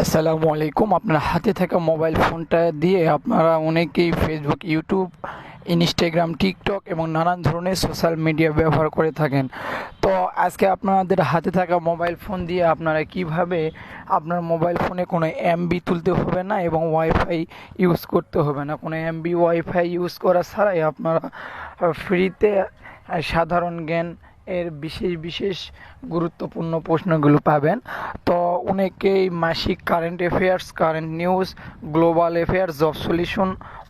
আসসালামু আলাইকুম। আপনার হাতে থাকা মোবাইল ফোনটা দিয়ে আপনারা অনেকেই ফেসবুক ইউটিউব ইনস্টাগ্রাম টিকটক এবং নানান ধরনের সোশ্যাল মিডিয়া ব্যবহার করে থাকেন। তো আজকে আপনাদের হাতে থাকা মোবাইল ফোন দিয়ে আপনারা কীভাবে আপনার মোবাইল ফোনে কোনো এমবি তুলতে হবে না এবং ওয়াইফাই ইউজ করতে হবে না? কোনো এমবি ওয়াইফাই ইউজ করা ছাড়াই আপনারা ফ্রিতে সাধারণ জ্ঞান এর বিশেষ বিশেষ গুরুত্বপূর্ণ প্রশ্নগুলো পাবেন। তো অনেকেই মাসিক current affairs current news global affairs job solution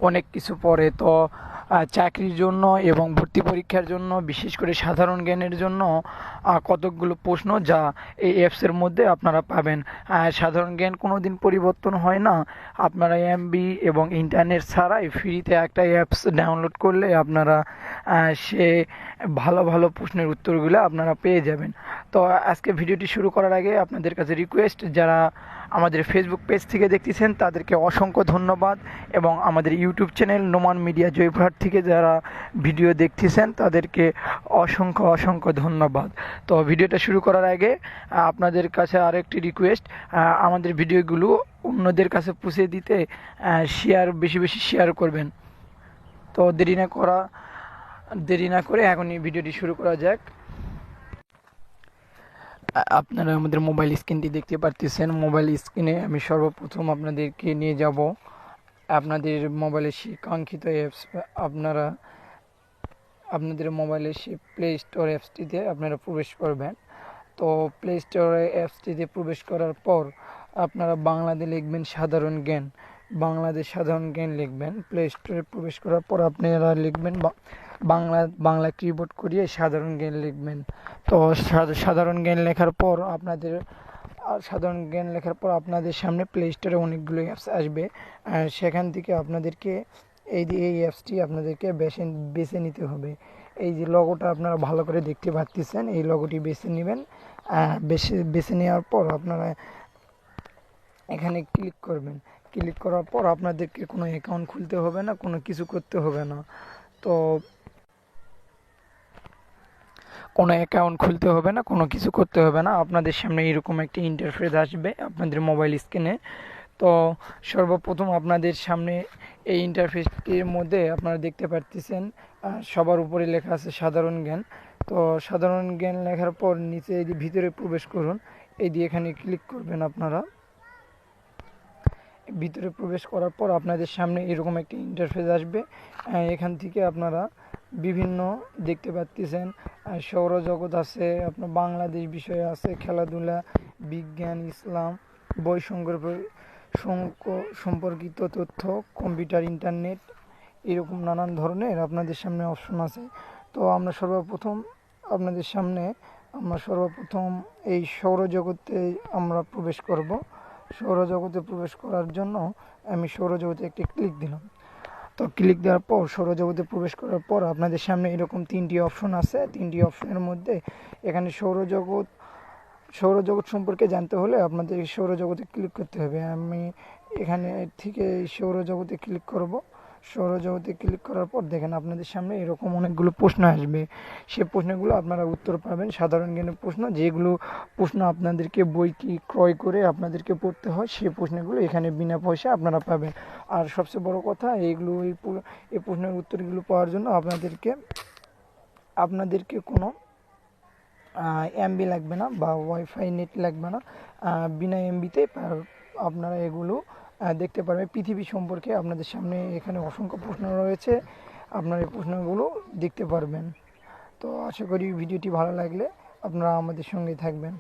অনেক কিছু পড়ে। তো চাকরির জন্য এবং ভর্তি পরীক্ষার জন্য, বিশেষ করে সাধারণ জ্ঞানের জন্য কতকগুলো প্রশ্ন যা এই অ্যাপসের মধ্যে আপনারা পাবেন। সাধারণ জ্ঞান কোনো দিন পরিবর্তন হয় না। আপনারা এমবি এবং ইন্টারনেট ছাড়াই ফ্রিতে একটা অ্যাপস ডাউনলোড করলে আপনারা সে ভালো ভালো প্রশ্নের উত্তরগুলো আপনারা পেয়ে যাবেন। তো আজকে ভিডিওটি শুরু করার আগে আপনাদের কাছে রিকোয়েস্ট যারা আমাদের ফেসবুক পেজ থেকে দেখতেছেন, তাদেরকে অসংখ্য ধন্যবাদ এবং আমাদের YouTube channel Noman media Joypurhat থেকে যারা ভিডিও দেখতেছেন, তাদেরকে অসংখ্য অসংখ্য ধন্যবাদ। তো ভিডিওটা শুরু করার আগে আপনাদের কাছে আরেকটি রিকোয়েস্ট আমাদের ভিডিওগুলো অন্যদের কাছে পৌঁছে দিতে শেয়ার বেশি বেশি শেয়ার করবেন। তো দেরি না করা, দেরি না করে এখনই ভিডিওটি শুরু করা যাক। আপনারা আমাদের মোবাইল স্ক্রিনটি দেখতে পারতেছেন। মোবাইল স্ক্রিনে আমি সর্বপ্রথম আপনাদেরকে নিয়ে যাব। আপনাদের মোবাইলের সেই কাঙ্ক্ষিত অ্যাপস আপনারা, আপনাদের মোবাইলের সেই প্লে স্টোর অ্যাপসটিতে আপনারা প্রবেশ করবেন। তো প্লে স্টোরে অ্যাপসটিতে প্রবেশ করার পর আপনারা বাংলাতে লিখবেন সাধারণ জ্ঞান। বাংলাদেশ সাধারণ জ্ঞান লিখবেন। প্লে স্টোরে প্রবেশ করার পর আপনারা লিখবেন বাংলা বাংলা কিবোর্ড করিয়ে সাধারণ জ্ঞান লিখবেন। তো সাধারণ জ্ঞান লেখার পর আপনাদের সাধারণ জ্ঞান লেখার পর আপনাদের সামনে প্লে স্টোরে অনেকগুলো অ্যাপস আসবে। সেখান থেকে আপনাদেরকে এই যে, এই অ্যাপসটি আপনাদেরকে বেছে বেছে নিতে হবে। এই যে লগোটা আপনারা ভালো করে দেখতে পাচ্ছেন এই লগোটি বেছে নেবেন। বেছে বেছে নেওয়ার পর আপনারা এখানে ক্লিক করবেন। ক্লিক করার পর আপনাদেরকে কোনো অ্যাকাউন্ট খুলতে হবে না, কোনো কিছু করতে হবে না। তো কোনো অ্যাকাউন্ট খুলতে হবে না, কোনো কিছু করতে হবে না। আপনাদের সামনে এরকম একটি ইন্টারফেস আসবে আপনাদের মোবাইল স্ক্রিনে তো সর্বপ্রথম আপনাদের সামনে এই ইন্টারফেসটির মধ্যে আপনারা দেখতে পারতেছেন সবার উপরে লেখা আছে সাধারণ জ্ঞান। তো সাধারণ জ্ঞান লেখার পর নিচে এই ভিতরে প্রবেশ করুন, এই দিয়ে এখানে ক্লিক করবেন আপনারা। ভিতরে প্রবেশ করার পর আপনাদের সামনে এরকম একটি ইন্টারফেস আসবে। এখান থেকে আপনারা বিভিন্ন দেখতে পাচ্ছেন সৌরজগৎ আছে, আপনার বাংলাদেশ বিষয় আছে, খেলাধুলা, বিজ্ঞান, ইসলাম বই সংগ্রহ সম্পর্কিত তথ্য, কম্পিউটার, ইন্টারনেট, এরকম নানান ধরনের আপনাদের সামনে অপশন আছে। তো আমরা সর্বপ্রথম, আপনাদের সামনে আমরা সর্বপ্রথম এই সৌরজগতে আমরা প্রবেশ করব। সৌরজগতে প্রবেশ করার জন্য আমি সৌরজগতে একটি ক্লিক দিলাম। তো ক্লিক দেওয়ার পর, সৌরজগতে প্রবেশ করার পর আপনাদের সামনে এরকম তিনটি অপশন আছে। তিনটি অপশনের মধ্যে এখানে সৌরজগৎ সৌরজগৎ সম্পর্কে জানতে হলে আপনাদের সৌরজগতে ক্লিক করতে হবে। আমি এখানে থেকে সৌরজগতে ক্লিক করব। সৌরজগতে ক্লিক করার পর দেখেন আপনাদের সামনে এরকম অনেকগুলো প্রশ্ন আসবে। সে প্রশ্নগুলো আপনারা উত্তর পাবেন। সাধারণ জ্ঞানের প্রশ্ন, যেগুলো প্রশ্ন আপনাদেরকে বই কি ক্রয় করে আপনাদেরকে পড়তে হয় সেই প্রশ্নগুলো এখানে বিনা পয়সা আপনারা পাবেন। আর সবচেয়ে বড় কথা এইগুলো এই প্রশ্নের উত্তরগুলো পাওয়ার জন্য আপনাদেরকে আপনাদেরকে কোনো এমবি লাগবে না বা ওয়াইফাই নেট লাগবে না। বিনা এমবিতে আপনারা এগুলো দেখতে পারবে। পৃথিবী সম্পর্কে আপনাদের সামনে এখানে অসংখ্য প্রশ্ন রয়েছে। আপনার এই প্রশ্নগুলো দেখতে পারবেন। তো আশা করি ভিডিওটি ভালো লাগলে আপনারা আমাদের সঙ্গে থাকবেন।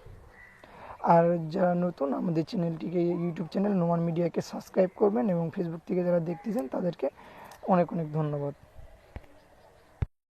আর যারা নতুন, আমাদের চ্যানেলটিকে, ইউটিউব চ্যানেল নোমান মিডিয়াকে সাবস্ক্রাইব করবেন এবং ফেসবুক থেকে যারা দেখতেছেন, তাদেরকে অনেক অনেক ধন্যবাদ।